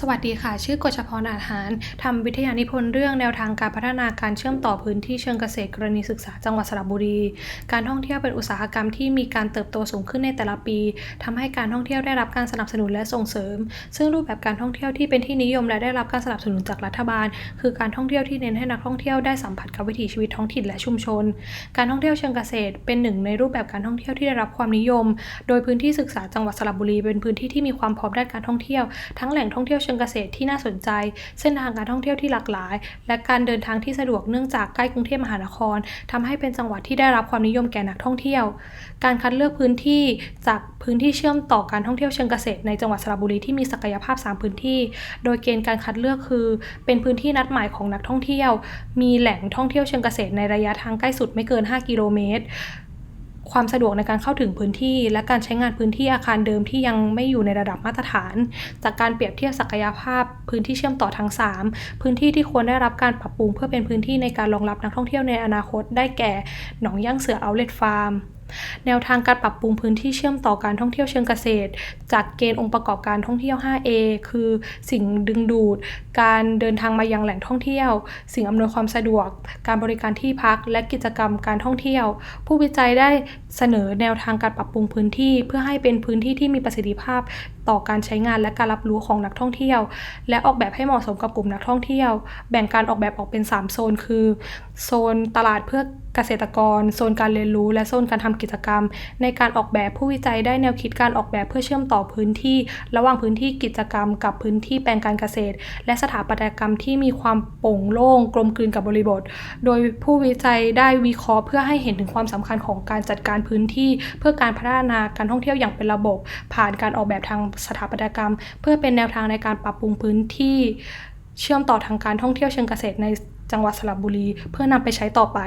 สวัสดีค่ะ ชื่อกฎชพรอาหารทำวิทยานิพนธ์เรื่องแนวทางการพัฒนาการเชื่อมต่อพื้นที่เชิงเกษตรกรณีศึกษาจังหวัดสระบุรี การท่องเที่ยวเป็นอุตสาหกรรมที่มีการเติบโตสูงขึ้นในแต่ละปีทำให้การท่องเที่ยวได้รับการสนับสนุนและส่งเสริม ซึ่งรูปแบบการท่องเที่ยวที่เป็นที่นิยมและได้รับการสนับสนุนจากรัฐบาล คือการท่องเที่ยวที่เน้นให้นักท่องเที่ยวได้สัมผัสกับวิถีชีวิตท้องถิ่นและชุมชน การท่องเที่ยวเชิงเกษตร เป็นหนึ่งในรูปแบบการท่องเที่ยวที่ได้รับความนิยม โดยพื้นที่ศึกษาจังหวัดสระบุรี เป็นพื้นที่ที่มีความพร้อมด้านการท่องเที่ยวทั้งแหล่งท่องเที่ยวเชิงเกษตรที่น่าสนใจ เส้นทางการท่องเที่ยวที่หลากหลาย และการเดินทางที่สะดวกเนื่องจากใกล้กรุงเทพมหานครทำให้เป็นจังหวัดที่ได้รับความนิยมแก่นักท่องเที่ยว การคัดเลือกพื้นที่จากพื้นที่เชื่อมต่อการท่องเที่ยวเชิงเกษตรในจังหวัดสระบุรีที่มีศักยภาพ 3 พื้นที่ โดยเกณฑ์การคัดเลือกคือ เป็นพื้นที่นัดหมายของนักท่องเที่ยว มีแหล่งท่องเที่ยวเชิงเกษตรในระยะทางใกล้สุดไม่เกิน 5 กิโลเมตร ความสะดวกในการเข้าถึงพื้นที่ และการใช้งานพื้นที่อาคารเดิมที่ยังไม่อยู่ในระดับมาตรฐาน จากการเปรียบเทียบศักยภาพ พื้นที่เชื่อมต่อทั้ง 3 พื้นที่ที่ควรได้รับการปรับปรุงเพื่อเป็นพื้นที่ในการรองรับนักท่องเที่ยวในอนาคต ได้แก่หนองย่างเสือเอาเล t ฟาร์ม แนวทางการปรับปรุงพื้นที่เชื่อมต่อการท่องเที่ยวเชิงเกษตร จากเกณฑ์องค์ประกอบการท่องเที่ยว 5A คือสิ่งดึงดูด การเดินทางมายังแหล่งท่องเที่ยว สิ่งอำนวยความสะดวก การบริการที่พัก และกิจกรรมการท่องเที่ยว ผู้วิจัยได้เสนอแนวทางการปรับปรุงพื้นที่ เพื่อให้เป็นพื้นที่ที่มีประสิทธิภาพ ต่อการใช้งานและการรับรู้ของนักท่องเที่ยว และออกแบบให้เหมาะสมกับกลุ่มนักท่องเที่ยว แบ่งการออกแบบออกเป็น 3 โซน คือ โซนตลาดเพื่อเกษตรกร โซนการเรียนรู้ และโซนการทำกิจกรรม ในการออกแบบผู้วิจัยได้แนวคิดการออกแบบเพื่อเชื่อมต่อพื้นที่ ระหว่างพื้นที่กิจกรรม กับพื้นที่แปลงการเกษตร และสถาปัตยกรรมที่มีความโปร่งโล่งกลมกลืนกับบริบท โดยผู้วิจัยได้วิเคราะห์เพื่อให้เห็นถึงความสำคัญของการจัดการพื้นที่ เพื่อการพัฒนาการท่องเที่ยวอย่างเป็นระบบ ผ่านการออกแบบทางสถาปัตยกรรม เพื่อเป็นแนวทางในการปรับปรุงพื้นที่เชื่อมต่อทางการท่องเที่ยวเชิงเกษตรในจังหวัดสระบุรี เพื่อนำไปใช้ต่อไป